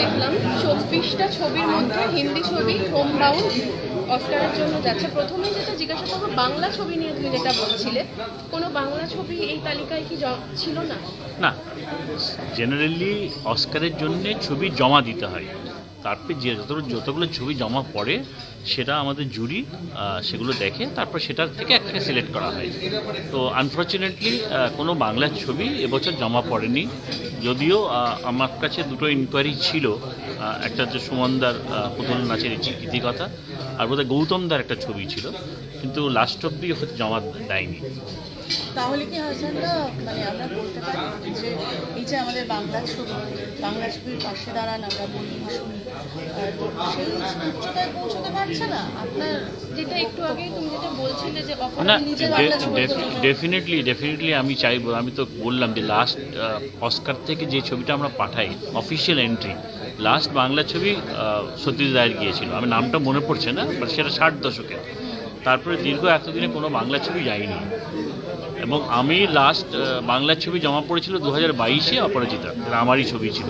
দেখলাম, চব্বিশটা ছবির মধ্যে হিন্দি ছবি হোম বাউন্ড অস্কারের জন্য যাচ্ছে। প্রথমেই যেটা জিজ্ঞাসা করব বাংলা ছবি নিয়ে তুমি যেটা বলছিলে, কোনো বাংলা ছবি এই তালিকায় কি ছিল না? না জেনারেলি অস্কারের জন্য ছবি জমা দিতে হয়। তারপরে যে যতগুলো যতগুলো ছবি জমা পড়ে, সেটা আমাদের জুরি সেগুলো দেখে, তারপর সেটা থেকে একটাকে সিলেক্ট করা হয়। তো আনফর্চুনেটলি কোনো বাংলা ছবি এবছর জমা পড়েনি। যদিও আমার কাছে দুটো ইনকোয়ারি ছিল। একটা হচ্ছে সুমনদার পুতুল নাচের ইতিকথা আর বোধহয় গৌতমদার একটা ছবি ছিল কিন্তু লাস্ট অব্দি জমা দেয়নি। তাহলে কি হাসানদা মানে আমরা বলতে পারি যে এই যে আমাদের বাংলা ছবি বাংলা ছবির পাশে দাঁড়ান আমরা বলি শুনি সেই উচ্চতায় পৌঁছতে পারছে না। আপনার যেটা একটু আগে তুমি যেটা বলছিলে যে না অপরাধ নিজে বাংলা ছবি ডেফিনেটলি ডেফিনেটলি আমি চাইব আমি তো বললাম যে লাস্ট অস্কার থেকে যে ছবিটা আমরা পাঠাই অফিসিয়াল এন্ট্রি লাস্ট বাংলা ছবি সত্যজিৎ রায়ের গিয়েছিল। আমি নামটা মনে পড়ছে না বাট সেটা ষাট দশকে তারপরে দীর্ঘ এতদিনে কোনো বাংলা ছবি যায়নি। এবং আমি লাস্ট বাংলা ছবি জমা পড়েছিল দু হাজার বাইশে অপরাজিতা আমারই ছবি ছিল।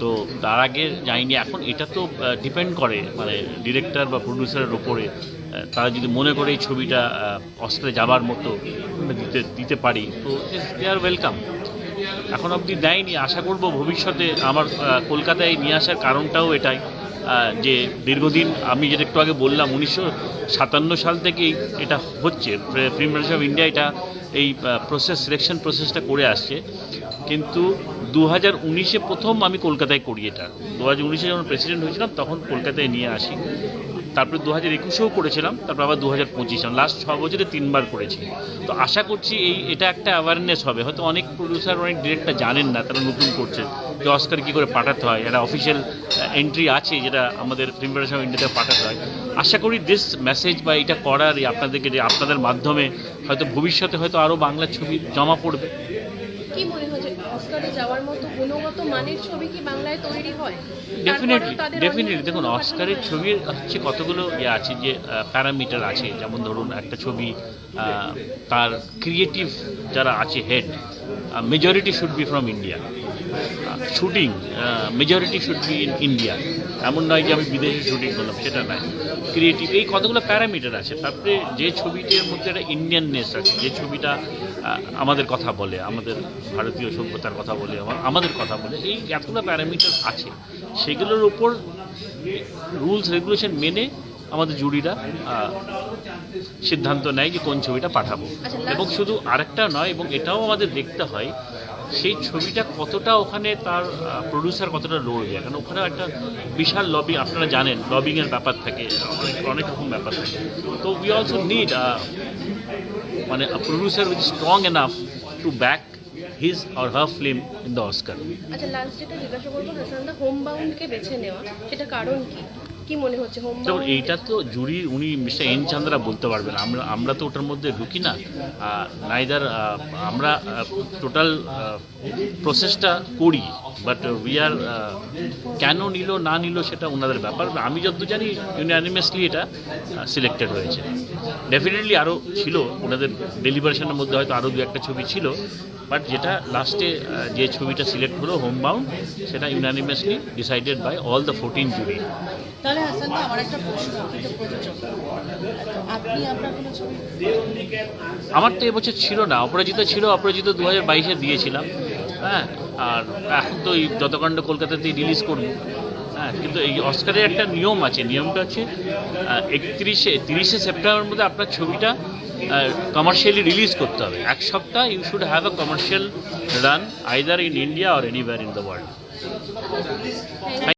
তো তার আগে যাইনি এখন এটা তো ডিপেন্ড করে মানে ডিরেক্টর বা প্রডিউসারের ওপরে তারা যদি মনে করে এই ছবিটা অস্ত্রে যাবার মতো দিতে দিতে পারি, তো দে আর ওয়েলকাম এখন অবধি দেয়নি। আশা করব ভবিষ্যতে আমার কলকাতায় নিয়ে আসার কারণটাও এটাই যে দীর্ঘদিন আমি যেটা একটু আগে বললাম, উনিশশো সাতান্ন সাল থেকেই এটা হচ্ছে। ফিল্ম ফেডারেশন অফ ইন্ডিয়া এটা এই প্রসেস সিলেকশন প্রসেসটা করে আসছে। কিন্তু দু হাজার উনিশে প্রথম আমি কলকাতায় করি এটা। দু হাজার উনিশে যখন প্রেসিডেন্ট হয়েছিলাম, তখন কলকাতায় নিয়ে আসি। তারপরে দু হাজার একুশেও করেছিলাম, তারপর আবার দু হাজার পঁচিশে লাস্ট ছ বছরে তিনবার করেছি। তো আশা করছি এই, এটা একটা অ্যাওয়ারনেস হবে। হয়তো অনেক প্রডিউসার অনেক ডিরেক্টর জানেন না, তারা নতুন করছে। যে অস্কার কী করে পাঠাতে হয় একটা অফিসিয়াল এন্ট্রি আছে যেটা আমাদের ফিল্ম ফেডারেশন অফ ইন্ডিয়াতে পাঠাতে হয়। আশা করি দিস মেসেজ বা এটা করার আপনাদেরকে যে, আপনাদের মাধ্যমে হয়তো ভবিষ্যতে হয়তো আরও বাংলা ছবি জমা পড়বে। মনে অস্কারে যাওয়ার মতো গুণগত মানের ছবি কি বাংলায় তৈরি হয়? ডেফিনেটলি দেখুন অস্কারের। ছবির হচ্ছে কতগুলো ইয়ে আছে যে প্যারামিটার আছে। যেমন ধরুন একটা ছবি তার ক্রিয়েটিভ যারা আছে head majority should be from India shooting majority should be in India এমন নয় যে আমি বিদেশে শুটিং করলাম সেটা নয়। ক্রিয়েটিভ এই কতগুলো প্যারামিটার আছে। তারপরে যে ছবিটির মধ্যে একটা ইন্ডিয়াননেস আছে যে ছবিটা আমাদের কথা বলে আমাদের ভারতীয় সভ্যতার কথা বলে আমা- আমাদের কথা বলে এই এতগুলো প্যারামিটার আছে সেগুলোর উপর রুলস রেগুলেশন মেনে আমাদের জুরিরা সিদ্ধান্ত নেয় যে কোন ছবিটা পাঠাবো। আচ্ছা, এবং শুধু আরেকটা নয় এবং এটাও আমাদের দেখতে হয় সেই ছবিটা কতটা ওখানে তার প্রডিউসার কতটা লড়বে কারণ ওখানে একটা বিশাল লবি আপনারা জানেন লবিংয়ের ব্যাপার থাকে অনেক অনেক রকম ব্যাপার থাকে। তো উই অলসো নিড মানে producer with strong enough to back his or her film in the Oscar আচ্ছা লাস্ট যেটা জিজ্ঞাসা করব হোম বাউন্ডকে বেছে নেওয়া সেটা কারণ কি? কি মনে হচ্ছে এইটা তো জুরি উনি মিস্টার এন চান্দ্রা বলতে পারবেন। আমরা আমরা তো ওটার মধ্যে ঢুকি না। নাইদার আমরা টোটাল প্রসেসটা করি। বাট উই আর কেন নিল না নিল সেটা ওনাদের ব্যাপার। আমি যতদূর জানি ইউনিয়ানিমাসলি এটা সিলেক্টেড হয়েছে। ডেফিনেটলি আরও ছিল ওনাদের ডেলিভারেশনের মধ্যে হয়তো আরও দু একটা ছবি ছিল। বাট যেটা লাস্টে যে ছবিটা সিলেক্ট হলো হোম বাউন্ড সেটা unanimously decided by all the fourteen jury তাহলে হাসানদা আমার একটা প্রশ্ন আপনি তো প্রযোজক। তো আপনি আপনার কোনো ছবি? আমার তো এবছর ছিল না অপরাজিত ছিল অপরাজিত দু হাজার বাইশে দিয়েছিলাম। হ্যাঁ আর এখন তো এই যতকাণ্ড কলকাতাতেই রিলিজ করব হ্যাঁ কিন্তু এই অস্কারের একটা নিয়ম আছে, নিয়মটা হচ্ছে একত্রিশে, তিরিশে সেপ্টেম্বরের মধ্যে আপনার ছবিটা কমার্শিয়ালি রিলিজ করতে হবে। এক সপ্তাহ you should have a commercial run either in India or anywhere in the world